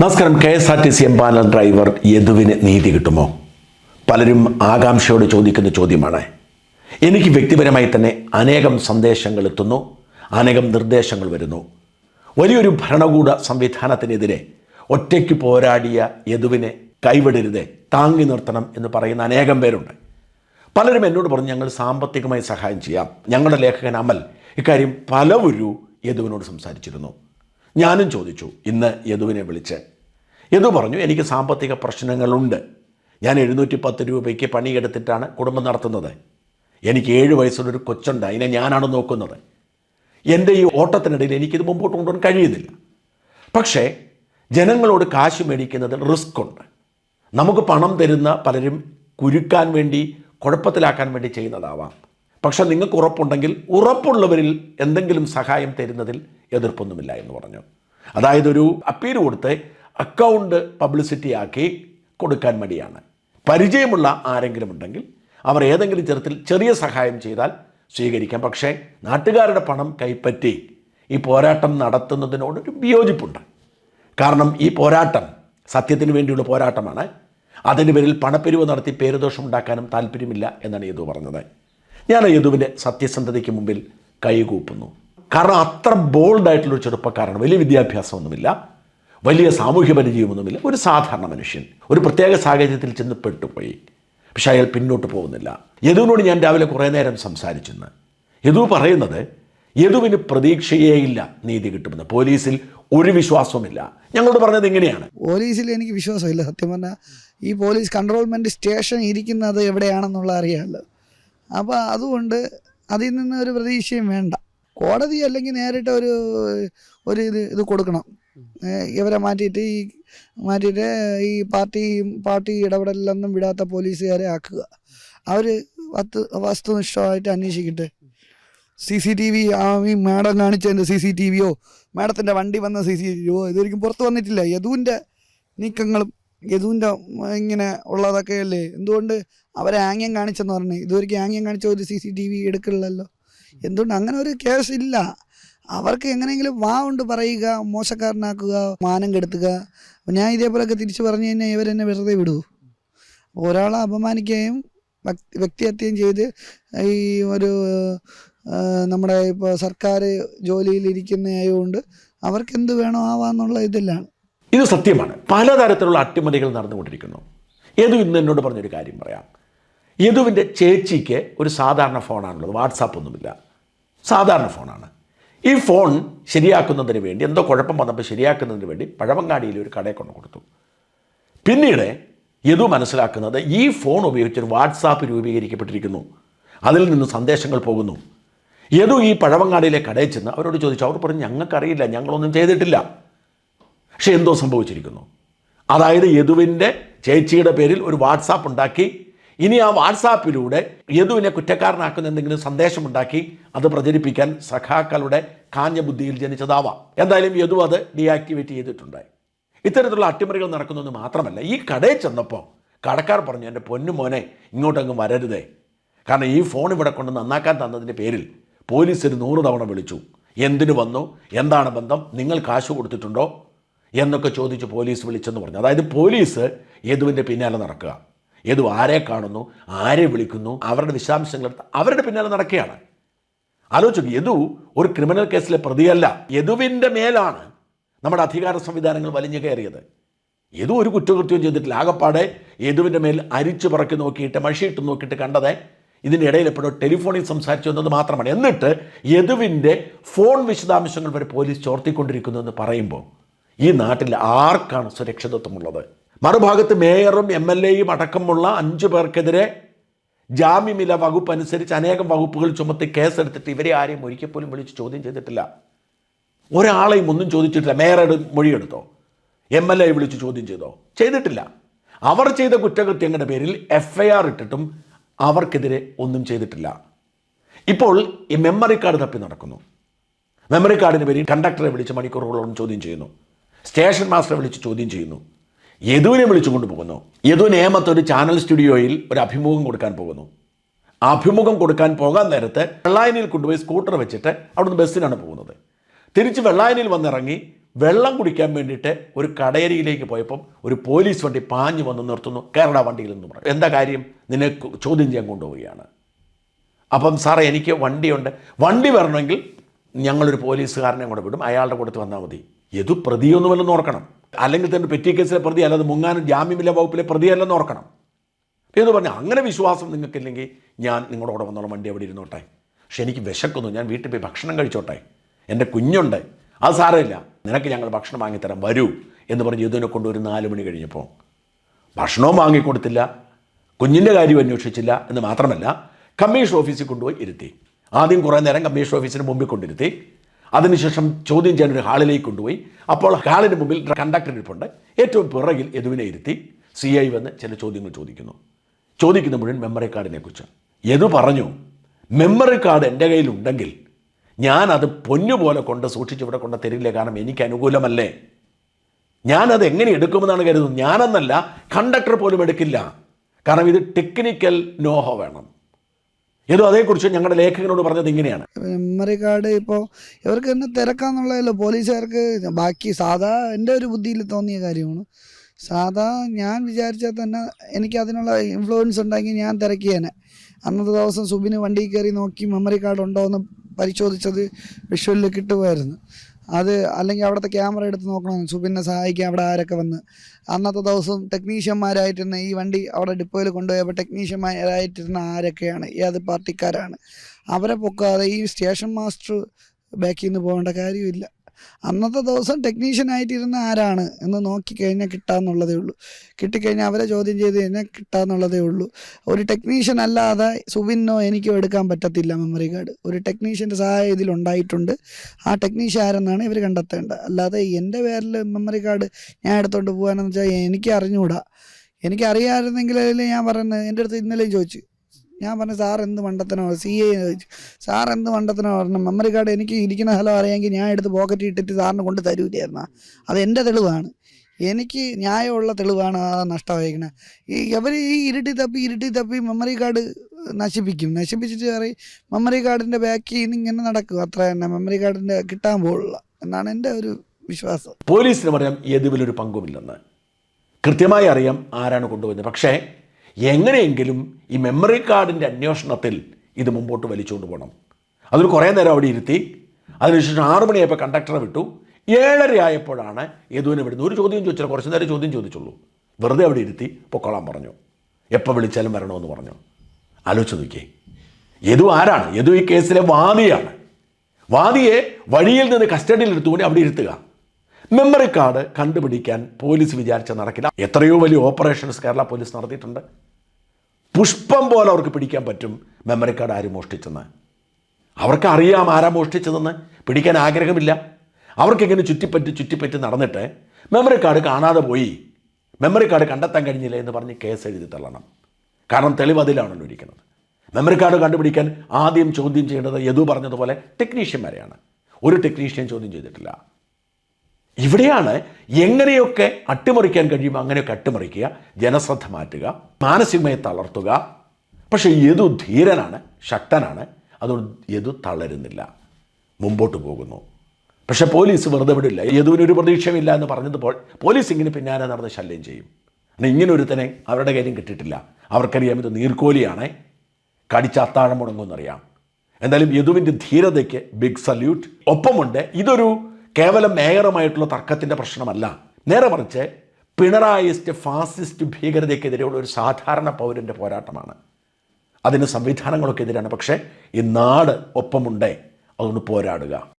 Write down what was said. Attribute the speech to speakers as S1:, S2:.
S1: നമസ്കാരം. K S R T C empanel driver യദുവിന് നീതി കിട്ടുമോ? പലരും ആകാംക്ഷയോട് ചോദിക്കുന്ന ചോദ്യമാണ്. എനിക്ക് വ്യക്തിപരമായി തന്നെ അനേകം സന്ദേശങ്ങൾ എത്തുന്നു അനേകം നിർദ്ദേശങ്ങൾ വരുന്നു. വലിയൊരു ഭരണകൂട സംവിധാനത്തിനെതിരെ ഒറ്റയ്ക്ക് പോരാടിയ യദുവിനെ കൈവിടരുത് താങ്ങി നിർത്തണം എന്ന് പറയുന്ന അനേകം പേരുണ്ട്. പലരും എന്നോട് പറഞ്ഞു ഞങ്ങൾ സാമ്പത്തികമായി സഹായം ചെയ്യാം. ഞങ്ങളുടെ ലേഖകൻ അമൽ ഇക്കാര്യം പലവരു യദുവിനോട് സംസാരിച്ചിരുന്നു. ഞാനും ചോദിച്ചു ഇന്ന് യദുവിനെ വിളിച്ച്. യദു പറഞ്ഞു എനിക്ക് സാമ്പത്തിക പ്രശ്നങ്ങളുണ്ട്. ഞാൻ എഴുന്നൂറ്റി പത്ത് രൂപയ്ക്ക് പണിയെടുത്തിട്ടാണ് കുടുംബം നടത്തുന്നത്. എനിക്ക് ഏഴ് വയസ്സുള്ളൊരു കൊച്ചുണ്ട് അതിനെ ഞാനാണ് നോക്കുന്നത്. എന്റെ ഈ ഓട്ടത്തിനിടയിൽ എനിക്കിത് മുമ്പോട്ട് കൊണ്ടുപോകാൻ കഴിയുന്നില്ല. പക്ഷേ ജനങ്ങളോട് കാശ് മേടിക്കുന്നതിൽ റിസ്ക് ഉണ്ട്. നമുക്ക് പണം തരുന്ന പലരും കുരുക്കാൻ വേണ്ടി കുഴപ്പത്തിലാക്കാൻ വേണ്ടി ചെയ്യുന്നതാവാം. പക്ഷെ നിങ്ങൾക്ക് ഉറപ്പുണ്ടെങ്കിൽ ഉറപ്പുള്ളവരിൽ എന്തെങ്കിലും സഹായം തരുന്നതിൽ എതിർപ്പൊന്നുമില്ല എന്ന് പറഞ്ഞു. അതായത് ഒരു അപ്പീൽ കൊടുത്ത് അക്കൗണ്ട് പബ്ലിസിറ്റി ആക്കി കൊടുക്കാൻ മടിയാണ്. പരിചയമുള്ള ആരെങ്കിലും ഉണ്ടെങ്കിൽ അവർ ഏതെങ്കിലും തരത്തിൽ ചെറിയ സഹായം ചെയ്താൽ സ്വീകരിക്കാം. പക്ഷേ നാട്ടുകാരുടെ പണം കൈപ്പറ്റി ഈ പോരാട്ടം നടത്തുന്നതിനോട് ഒരു വിയോജിപ്പുണ്ട്. കാരണം ഈ പോരാട്ടം സത്യത്തിന് വേണ്ടിയുള്ള പോരാട്ടമാണ്. അതിന് പേരിൽ പണപ്പിരിവ് നടത്തി പേരുദോഷം ഉണ്ടാക്കാനും താല്പര്യമില്ല എന്നാണ് ഇത് പറഞ്ഞത്. ഞാൻ യദുവിന്റെ സത്യസന്ധതയ്ക്ക് മുമ്പിൽ കൈകൂപ്പുന്നു. കാരണം അത്ര ബോൾഡായിട്ടുള്ളൊരു ചെറുപ്പക്കാരാണ്. വലിയ വിദ്യാഭ്യാസമൊന്നുമില്ല. വലിയ സാമൂഹ്യ പരിചയമൊന്നുമില്ല. ഒരു സാധാരണ മനുഷ്യൻ. ഒരു പ്രത്യേക സാഹചര്യത്തിൽ ചെന്ന് പെട്ടുപോയി. പക്ഷേ അയാൾ പിന്നോട്ട് പോകുന്നില്ല. യദുവിനോട് ഞാൻ രാവിലെ കുറേ നേരം സംസാരിച്ചെന്ന്. യദു പറയുന്നത് യദുവിന് പ്രതീക്ഷയേയില്ല നീതി കിട്ടുമെന്ന്. പോലീസിൽ ഒരു വിശ്വാസവുമില്ല. ഞങ്ങളോട് പറഞ്ഞത് ഇങ്ങനെയാണ്.
S2: പോലീസിൽ എനിക്ക് വിശ്വാസമില്ല. സത്യം പറഞ്ഞാൽ ഈ പോലീസ് കൺട്രോൾമെന്റ് സ്റ്റേഷൻ ഇരിക്കുന്നത് എവിടെയാണെന്നുള്ള അറിയാമല്ലോ. അപ്പോൾ അതുകൊണ്ട് അതിൽ നിന്ന് ഒരു പ്രതീക്ഷയും വേണ്ട. കോടതി അല്ലെങ്കിൽ നേരിട്ട് ഒരു ഒരു ഇത് ഇത് കൊടുക്കണം. ഇവരെ മാറ്റിയിട്ട് ഈ മാറ്റിയിട്ട് ഈ പാർട്ടി പാർട്ടി ഇടപെടലിലൊന്നും വിടാത്ത പോലീസുകാരെ ആക്കുക. അവർ വസ്തു വസ്തുനിഷ്ഠമായിട്ട് അന്വേഷിക്കട്ടെ. സി സി ടി വി ഈ മാഡം കാണിച്ചതിന്റെ സി സി ടി വിയോ? മാഡത്തിന്റെ വണ്ടി വന്ന സി സി ടി വിയോ? ഇതൊരിക്കും പുറത്ത് വന്നിട്ടില്ല. യദുവിന്റെ നീക്കങ്ങളും യദുവിന്റെ ഇങ്ങനെ ഉള്ളതൊക്കെ അല്ലേ എന്തുകൊണ്ട് അവരെ ആംഗ്യം കാണിച്ചെന്ന് പറഞ്ഞു? ഇതുവരെയ്ക്ക് ആംഗ്യം കാണിച്ച ഒരു സി സി ടി വി എടുക്കില്ലല്ലോ എന്തുകൊണ്ട് അങ്ങനെ ഒരു കേസ് ഇല്ല? അവർക്ക് എങ്ങനെയെങ്കിലും വാ കൊണ്ട് പറയുക മോശക്കാരനാക്കുക മാനം കെടുത്തുക. ഞാൻ ഇതേപോലെയൊക്കെ തിരിച്ചു പറഞ്ഞു കഴിഞ്ഞാൽ ഇവരെന്നെ വെറുതെ വിടൂ. ഒരാളെ അപമാനിക്കുകയും വ്യക്തിഹത്യം ചെയ്ത് ഈ ഒരു നമ്മുടെ ഇപ്പോൾ സർക്കാർ ജോലിയിലിരിക്കുന്നതായതുകൊണ്ട് അവർക്ക് എന്ത് വേണോ ആവാന്നുള്ള ഇതിലാണ്
S1: ഇത് സത്യമാണ്. പലതരത്തിലുള്ള അട്ടിമറികൾ നടന്നുകൊണ്ടിരിക്കുന്നു. യദു ഇന്ന് എന്നോട് പറഞ്ഞൊരു കാര്യം പറയാം. യദുവിന്റെ ചേച്ചിക്ക് ഒരു സാധാരണ ഫോണാണുള്ളത്. വാട്സാപ്പ് ഒന്നുമില്ല. സാധാരണ ഫോണാണ്. ഈ ഫോൺ ശരിയാക്കുന്നതിന് വേണ്ടി എന്തോ കുഴപ്പം വന്നപ്പോൾ ശരിയാക്കുന്നതിന് വേണ്ടി പഴവങ്ങാടിയിൽ ഒരു കടയിൽ കൊണ്ടു കൊടുത്തു. പിന്നീട് യദു മനസ്സിലാക്കുന്നത് ഈ ഫോൺ ഉപയോഗിച്ചൊരു വാട്സാപ്പ് രൂപീകരിക്കപ്പെട്ടിരിക്കുന്നു. അതിൽ നിന്ന് സന്ദേശങ്ങൾ പോകുന്നു. യദു ഈ പഴവങ്ങാടിയിലെ കടയിൽ ചെന്ന് അവരോട് ചോദിച്ചു. അവർ പറഞ്ഞു ഞങ്ങൾക്കറിയില്ല. ഞങ്ങളൊന്നും ചെയ്തിട്ടില്ല. പക്ഷെ എന്തോ സംഭവിച്ചിരിക്കുന്നു. അതായത് യദുവിന്റെ ചേച്ചിയുടെ പേരിൽ ഒരു വാട്സാപ്പ് ഉണ്ടാക്കി. ഇനി ആ വാട്സാപ്പിലൂടെ യദുവിനെ കുറ്റക്കാരനാക്കുന്ന എന്തെങ്കിലും സന്ദേശമുണ്ടാക്കി അത് പ്രചരിപ്പിക്കാൻ സഖാക്കളുടെ കാഞ്ഞ ബുദ്ധിയിൽ ജനിച്ചതാവാം. എന്തായാലും യദു അത് ഡീആക്ടിവേറ്റ് ചെയ്തിട്ടുണ്ട്. ഇത്തരത്തിലുള്ള അട്ടിമറികൾ നടക്കുന്നതെന്ന് മാത്രമല്ല ഈ കടയിൽ ചെന്നപ്പോൾ കടക്കാർ പറഞ്ഞു എന്റെ പൊന്നു മോനെ ഇങ്ങോട്ടങ്ങ് വരരുതേ. കാരണം ഈ ഫോൺ ഇവിടെ കൊണ്ട് നന്നാക്കാൻ തന്നതിന്റെ പേരിൽ പോലീസ് ഒരു നൂറ് തവണ വിളിച്ചു. എന്തിനു വന്നു? എന്താണ് ബന്ധം? നിങ്ങൾ കാശ് കൊടുത്തിട്ടുണ്ടോ? എന്നൊക്കെ ചോദിച്ച് പോലീസ് വിളിച്ചെന്ന് പറഞ്ഞു. അതായത് പോലീസ് യദുവിന്റെ പിന്നാലെ നടക്കുക. യദു ആരെ കാണുന്നു ആരെ വിളിക്കുന്നു അവരുടെ വിശദാംശങ്ങൾ അവരുടെ പിന്നാലെ നടക്കുകയാണ്. ആലോചിച്ചു യദു ഒരു ക്രിമിനൽ കേസിലെ പ്രതിയല്ല. യദുവിന്റെ മേലാണ് നമ്മുടെ അധികാര സംവിധാനങ്ങൾ വലിഞ്ഞു കയറിയത്. യദു ഒരു കുറ്റകൃത്യവും ചെയ്തിട്ടില്ല. ആകപ്പാടെ യദുവിന്റെ മേൽ അരിച്ചു പറക്കി നോക്കിയിട്ട് മഷിയിട്ട് നോക്കിയിട്ട് കണ്ടത് ഇതിന്റെ ഇടയിൽ എപ്പോഴോ ടെലിഫോണിൽ സംസാരിച്ചു എന്നത് മാത്രമാണ്. എന്നിട്ട് യദുവിന്റെ ഫോൺ വിശദാംശങ്ങൾ വരെ പോലീസ് ചോർത്തിക്കൊണ്ടിരിക്കുന്നു എന്ന് പറയുമ്പോൾ ഈ നാട്ടിൽ ആർക്കാണ് സുരക്ഷിതത്വമുള്ളത്? മറുഭാഗത്ത് മേയറും എം എൽ എയും അടക്കമുള്ള അഞ്ചു പേർക്കെതിരെ ജാമ്യമില്ല വകുപ്പ് അനുസരിച്ച് അനേകം വകുപ്പുകൾ ചുമത്തി കേസെടുത്തിട്ട് ഇവരെ ആരെയും ഒരിക്കൽ പോലും വിളിച്ച് ചോദ്യം ചെയ്തിട്ടില്ല. ഒരാളെയും ഒന്നും ചോദിച്ചിട്ടില്ല. മേയറുടെ മൊഴിയെടുത്തോ? എം എൽ എ വിളിച്ച് ചോദ്യം ചെയ്തോ? ചെയ്തിട്ടില്ല. അവർ ചെയ്ത കുറ്റകൃത്യങ്ങളുടെ പേരിൽ എഫ് ഐ ആർ ഇട്ടിട്ടും അവർക്കെതിരെ ഒന്നും ചെയ്തിട്ടില്ല. ഇപ്പോൾ ഈ മെമ്മറി കാർഡ് തപ്പി നടക്കുന്നു. മെമ്മറി കാർഡിന് പേരിൽ കണ്ടക്ടറെ വിളിച്ച് മണിക്കൂറുകളോളം ചോദ്യം ചെയ്യുന്നു. സ്റ്റേഷൻ മാസ്റ്ററെ വിളിച്ച് ചോദ്യം ചെയ്യുന്നു. യദുവിനെ വിളിച്ചു കൊണ്ടുപോകുന്നു യദു നേമത്ത് ഒരു ചാനൽ സ്റ്റുഡിയോയിൽ ഒരു അഭിമുഖം കൊടുക്കാൻ പോകുന്നു. അഭിമുഖം കൊടുക്കാൻ പോകാൻ നേരത്തെ വെള്ളായനിൽ കൊണ്ടുപോയി സ്കൂട്ടർ വെച്ചിട്ട് അവിടുന്ന് ബസ്സിനാണ് പോകുന്നത്. തിരിച്ച് വെള്ളായനിൽ വന്നിറങ്ങി വെള്ളം കുടിക്കാൻ വേണ്ടിയിട്ട് ഒരു കടയരിയിലേക്ക് പോയപ്പം ഒരു പോലീസ് വണ്ടി പാഞ്ഞു വന്ന് നിർത്തുന്നു. കേരള വണ്ടിയിൽ നിന്ന് പറഞ്ഞു. എന്താ കാര്യം? നിന്നെ ചോദ്യം ചെയ്യാൻ കൊണ്ടുപോവുകയാണ്. അപ്പം സാറേ എനിക്ക് വണ്ടിയുണ്ട്. വണ്ടി വരണമെങ്കിൽ ഞങ്ങളൊരു പോലീസുകാരനെ കൂടെ വിടും. അയാളുടെ കൂടെ വന്നാൽ മതി. ഏതു പ്രതിയൊന്നുമല്ലെന്ന് ഓർക്കണം. അല്ലെങ്കിൽ തന്നെ പെറ്റി കേസിലെ പ്രതി അല്ലാതെ മുങ്ങാനും ജാമ്യമില്ല വകുപ്പിലെ പ്രതിയല്ലെന്ന് ഓർക്കണം. എന്ന് പറഞ്ഞാൽ അങ്ങനെ വിശ്വാസം നിങ്ങൾക്കില്ലെങ്കിൽ ഞാൻ നിങ്ങളുടെ കൂടെ വന്നോളാം വണ്ടി അവിടെ ഇരുന്നോട്ടെ. പക്ഷെ എനിക്ക് വിശക്കുന്നു ഞാൻ വീട്ടിൽ പോയി ഭക്ഷണം കഴിച്ചോട്ടെ. എന്റെ കുഞ്ഞുണ്ട്. അത് സാരമില്ല. നിനക്ക് ഞങ്ങൾ ഭക്ഷണം വാങ്ങിത്തരാം വരൂ എന്ന് പറഞ്ഞ് യദുവിനെ കൊണ്ട് ഒരു നാല് മണി കഴിഞ്ഞപ്പോൾ. ഭക്ഷണവും വാങ്ങിക്കൊടുത്തില്ല കുഞ്ഞിന്റെ കാര്യം അന്വേഷിച്ചില്ല എന്ന് മാത്രമല്ല കമ്മീഷൻ ഓഫീസിൽ കൊണ്ടുപോയി ഇരുത്തി. ആദ്യം കുറേ നേരം കമ്മീഷൻ ഓഫീസിന് മുമ്പിൽ കൊണ്ടിരുത്തി. അതിനുശേഷം ചോദ്യം ചെയ്യാൻ ഒരു ഹാളിലേക്ക് കൊണ്ടുപോയി. അപ്പോൾ ഹാളിന് മുമ്പിൽ കണ്ടക്ടർ ഇരിപ്പുണ്ട് ഏറ്റവും പിറകിൽ യദുവിനെ ഇരുത്തി സി ഐ വന്ന് ചില ചോദ്യങ്ങൾ ചോദിക്കുന്നു. ചോദിക്കുന്ന മുഴുവൻ മെമ്മറി കാർഡിനെ കുറിച്ച്. യദു പറഞ്ഞു മെമ്മറി കാർഡ് എന്റെ കയ്യിലുണ്ടെങ്കിൽ ഞാനത് പൊന്നുപോലെ കൊണ്ട് സൂക്ഷിച്ചിവിടെ കൊണ്ട് തരില്ല. കാരണം എനിക്ക് അനുകൂലമല്ലേ? ഞാനത് എങ്ങനെ എടുക്കുമെന്നാണ് കരുതുന്നത്? ഞാനെന്നല്ല കണ്ടക്ടർ പോലും എടുക്കില്ല. കാരണം ഇത് ടെക്നിക്കൽ നോഹോ വേണം. ഏതോ അതേക്കുറിച്ച് ഞങ്ങളുടെ ലേഖകനോട് പറഞ്ഞത് ഇങ്ങനെയാണ്.
S2: മെമ്മറി കാർഡ് ഇപ്പോൾ ഇവർക്ക് തന്നെ തിരക്കാന്നുള്ളതല്ലോ പോലീസുകാർക്ക് ബാക്കി സാധാ എന്റെ ഒരു ബുദ്ധിയിൽ തോന്നിയ കാര്യമാണ്. സാധാ ഞാൻ വിചാരിച്ചാൽ തന്നെ എനിക്ക് അതിനുള്ള ഇൻഫ്ലുവൻസ് ഉണ്ടെങ്കിൽ ഞാൻ തിരക്കിയേനെ. അന്നത്തെ ദിവസം സുബിന് വണ്ടി കയറി നോക്കി മെമ്മറി കാർഡ് ഉണ്ടോ എന്ന് പരിശോധിച്ചത് വിഷ്വലിൽ കിട്ടുമായിരുന്നു. അത് അല്ലെങ്കിൽ അവിടുത്തെ ക്യാമറ എടുത്ത് നോക്കണം. സുബിനെ സഹായിക്കാൻ അവിടെ ആരൊക്കെ വന്ന്. അന്നത്തെ ദിവസം ടെക്നീഷ്യന്മാരായിട്ടിരുന്ന ഈ വണ്ടി അവിടെ ഡിപ്പോയിൽ കൊണ്ടുപോയപ്പോൾ ടെക്നീഷ്യന്മാരായിട്ടിരുന്ന ആരൊക്കെയാണ്? ഏത് പാർട്ടിക്കാരാണ്. അവരെ പൊക്കാതെ ഈ സ്റ്റേഷൻ മാസ്റ്റർ ബാക്കിൽ നിന്ന് പോകേണ്ട കാര്യമില്ല. അന്നത്തെ ദിവസം ടെക്നീഷ്യൻ ആയിട്ടിരുന്ന ആരാണ് എന്ന് നോക്കിക്കഴിഞ്ഞാൽ കിട്ടാന്നുള്ളതേ ഉള്ളൂ. കിട്ടിക്കഴിഞ്ഞാൽ അവരെ ചോദ്യം ചെയ്ത് കഴിഞ്ഞാൽ കിട്ടാന്നുള്ളതേ ഉള്ളൂ. ഒരു ടെക്നീഷ്യൻ അല്ലാതെ സുബിനോ എനിക്കോ എടുക്കാൻ പറ്റത്തില്ല മെമ്മറി കാർഡ് ഒരു ടെക്നീഷ്യന്റെ സഹായം ഇതിലുണ്ടായിട്ടുണ്ട് ആ ടെക്നീഷ്യൻ ആരെന്നാണ് ഇവർ കണ്ടെത്തേണ്ടത്? അല്ലാതെ എന്റെ പേരിൽ മെമ്മറി കാർഡ് ഞാൻ എടുത്തോണ്ട് പോകാനെന്ന് വെച്ചാൽ എനിക്ക് അറിഞ്ഞുകൂടാ എനിക്കറിയാമായിരുന്നെങ്കിൽ ഞാൻ പറയുന്നത്? എന്റെ അടുത്ത് ഇന്നലെയും ചോദിച്ചു. ഞാൻ പറഞ്ഞു സാർ എന്ത് മണ്ടത്തനോ സി ചോദിച്ചു. സാർ എന്ത് മണ്ടത്തനോ പറഞ്ഞു മെമ്മറി കാർഡ് എനിക്ക് ഇരിക്കുന്ന സ്ഥലം അറിയാമെങ്കിൽ ഞാൻ എടുത്ത് പോക്കറ്റ് ഇട്ടിട്ട് സാറിന് കൊണ്ട് തരൂലായിരുന്ന അത് എന്റെ തെളിവാണ്. എനിക്ക് ന്യായമുള്ള തെളിവാണ് ആ നഷ്ടമായിരിക്കണേ ഈ അവർ ഈ ഇരുട്ടി തപ്പി ഇരുട്ടി തപ്പി മെമ്മറി കാർഡ് നശിപ്പിക്കും. നശിപ്പിച്ചിട്ട് പറയും മെമ്മറി കാർഡിന്റെ ബാക്കിൽ നിന്ന് ഇങ്ങനെ നടക്കും. അത്ര തന്നെ മെമ്മറി കാർഡിന്റെ കിട്ടാൻ പോലുള്ള. എന്നാണ് എന്റെ ഒരു വിശ്വാസം.
S1: പോലീസിന് പറയാം യദുവിലൊരു പങ്കുമില്ലെന്ന്. കൃത്യമായി അറിയാം ആരാണ് കൊണ്ടുപോകുന്നത് പക്ഷേ എങ്ങനെയെങ്കിലും ഈ മെമ്മറി കാർഡിന്റെ അന്വേഷണത്തിൽ ഇത് മുമ്പോട്ട് വലിച്ചുകൊണ്ട് പോകണം. അതിൽ കുറേ നേരം അവിടെ ഇരുത്തി അതിനുശേഷം ആറ് മണിയായപ്പോൾ കണ്ടക്ടറെ വിട്ടു. ഏഴര ആയപ്പോഴാണ് യദുവിനെ വിടുന്നത്. ഒരു ചോദ്യം ചോദിച്ചാൽ കുറച്ച് നേരം ചോദ്യം ചോദിച്ചുള്ളൂ. വെറുതെ അവിടെ ഇരുത്തി പൊക്കോളാൻ പറഞ്ഞു. എപ്പോൾ വിളിച്ചാലും വരണമെന്ന് പറഞ്ഞു. ആലോചിച്ച് നോക്കിയേ. യദു ആരാണ്? യദു ഈ കേസിലെ വാദിയാണ്. വാദിയെ വഴിയിൽ നിന്ന് കസ്റ്റഡിയിൽ എടുത്തുകൊണ്ട് അവിടെ ഇരുത്തുക. മെമ്മറി കാർഡ് കണ്ടുപിടിക്കാൻ പോലീസ് വിചാരിച്ച നടക്കില്ല. എത്രയോ വലിയ ഓപ്പറേഷൻസ് കേരള പോലീസ് നടത്തിയിട്ടുണ്ട്. പുഷ്പം പോലെ അവർക്ക് പിടിക്കാൻ പറ്റും. മെമ്മറി കാർഡ് ആര് മോഷ്ടിച്ചെന്ന്? അവർക്ക് അറിയാം ആരാ മോഷ്ടിച്ചതെന്ന്. പിടിക്കാൻ ആഗ്രഹമില്ല. അവർക്കിങ്ങനെ ചുറ്റിപ്പറ്റി ചുറ്റിപ്പറ്റി നടന്നിട്ട് മെമ്മറി കാർഡ് കാണാതെ പോയി മെമ്മറി കാർഡ് കണ്ടെത്താൻ കഴിഞ്ഞില്ല എന്ന് പറഞ്ഞ് കേസ് എഴുതി തള്ളണം. കാരണം തെളിവ് അതിലാണല്ലോ ഇരിക്കുന്നത്. മെമ്മറി കാർഡ് കണ്ടുപിടിക്കാൻ ആദ്യം ചോദ്യം ചെയ്യേണ്ടത് യദു പറഞ്ഞതുപോലെ ടെക്നീഷ്യന്മാരെയാണ് ഒരു ടെക്നീഷ്യൻ ചോദ്യം ചെയ്തിട്ടില്ല. ഇവിടെയാണ് എങ്ങനെയൊക്കെ അട്ടിമറിക്കാൻ കഴിയുമോ അങ്ങനെയൊക്കെ അട്ടിമറിക്കുക ജനശ്രദ്ധ മാറ്റുക മാനസികമായി തളർത്തുക. പക്ഷേ യദു ധീരനാണ് ശക്തനാണ്. അതുകൊണ്ട് യദു തളരുന്നില്ല. മുമ്പോട്ട് പോകുന്നു. പക്ഷേ പോലീസ് വെറുതെ വിടില്ല യദുവിനൊരു പ്രതീക്ഷയുമില്ല എന്ന് പറഞ്ഞപ്പോൾ പോലീസ് ഇങ്ങനെ പിന്നാലെ നടന്ന് ശല്യം ചെയ്യും. എന്നാൽ ഇങ്ങനെ ഒരുത്തനെ അവരുടെ കാര്യം കിട്ടിയിട്ടില്ല. അവർക്കറിയാം ഇത് നീർക്കോലിയാണ്. കടിച്ച അത്താഴം മുടങ്ങുമെന്നറിയാം. എന്തായാലും യദുവിന്റെ ധീരതയ്ക്ക് ബിഗ് സല്യൂട്ട് ഒപ്പമുണ്ട്. ഇതൊരു കേവലം മേയറുമായിട്ടുള്ള തർക്കത്തിന്റെ പ്രശ്നമല്ല. നേരെ മറിച്ച് പിണറായിസ്റ്റ് ഫാസിസ്റ്റ് ഭീകരതയ്ക്കെതിരെയുള്ള ഒരു സാധാരണ പൗരന്റെ പോരാട്ടമാണ്. അതിന് സംവിധാനങ്ങളൊക്കെ എതിരാണ്. പക്ഷേ ഈ നാട് ഒപ്പമുണ്ടേ അതുകൊണ്ട് പോരാടുക.